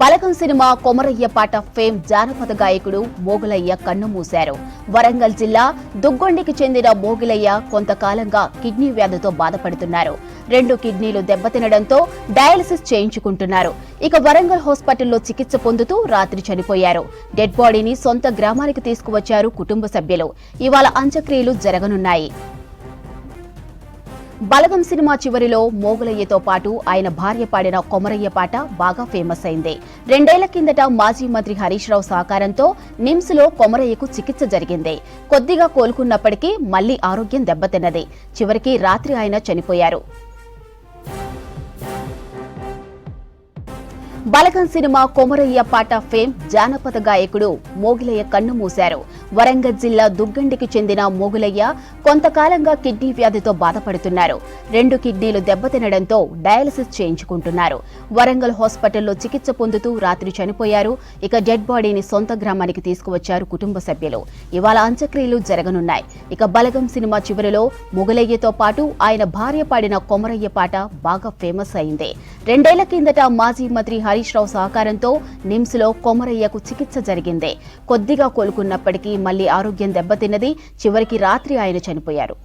బలగం cinema Komaraiah పాట fame జానపద గాయకుడు మోగులయ్య కన్ను మూశారు. వరంగల్ జిల్లా దుగ్గొండికి చెందిన మోగులయ్య కొంతకాలంగా కిడ్నీ వ్యాధితో బాధపడుతున్నారు. రెండు కిడ్నీలు దెబ్బతినడంతో డయాలసిస్ చేయించుకుంటున్నారు. ఇక వరంగల్ హాస్పిటల్లో చికిత్స పొందుతూ రాత్రి చనిపోయారు. డెడ్ బాడీని సొంత గ్రామానికి తీసుకువచ్చారు కుటుంబ సభ్యులు. ఇవాళ అంత్యక్రియలు జరగనున్నాయి. బలగం సినిమా చివరిలో మోగులయ్యతో పాటు ఆయన భార్య పాడిన కొమరయ్య పాట బాగా ఫేమస్ అయింది. రెండేళ్ళ కిందట మాజీ మంత్రి హరీష్ రావు సహకారంతో నిమ్స్లో కొమరయ్యకు చికిత్స జరిగింది. కొద్దిగా కోలుకున్నప్పటికీ మళ్ళీ ఆరోగ్యం దెబ్బతిన్నది. చివరికి రాత్రి ఆయన చనిపోయారు. బలగం సినిమా కొమరయ్య పాట ఫేమ్ జానపద గాయకుడు మోగిలయ్య కన్ను మూశారు. వరంగల్ జిల్లా దుగ్గండికి చెందిన మోగులయ్య కొంతకాలంగా కిడ్నీ వ్యాధితో బాధపడుతున్నారు. రెండు కిడ్నీలు దెబ్బతినడంతో డయాలసిస్ చేయించుకుంటున్నారు. వరంగల్ హాస్పిటల్లో చికిత్స పొందుతూ రాత్రి చనిపోయారు. ఇక డెడ్ బాడీని సొంత గ్రామానికి తీసుకువచ్చారు కుటుంబ సభ్యులు. ఇవాళ అంత్యక్రియలు జరగనున్నాయి. ఇక బలగం సినిమా చివరిలో మొగలయ్యతో పాటు ఆయన భార్య పాడిన కొమరయ్య పాట బాగా ఫేమస్ అయింది. రెండేళ్ళ కిందట మాజీ మంత్రి హరీష్ రావు సహకారంతో నిమ్స్లో కొమరయ్యకు చికిత్స జరిగింది కొద్దిగా కోలుకున్నప్పటికీ మళ్ళీ ఆరోగ్యం దెబ్బతిన్నది చివరికి రాత్రి ఆయన చనిపోయారు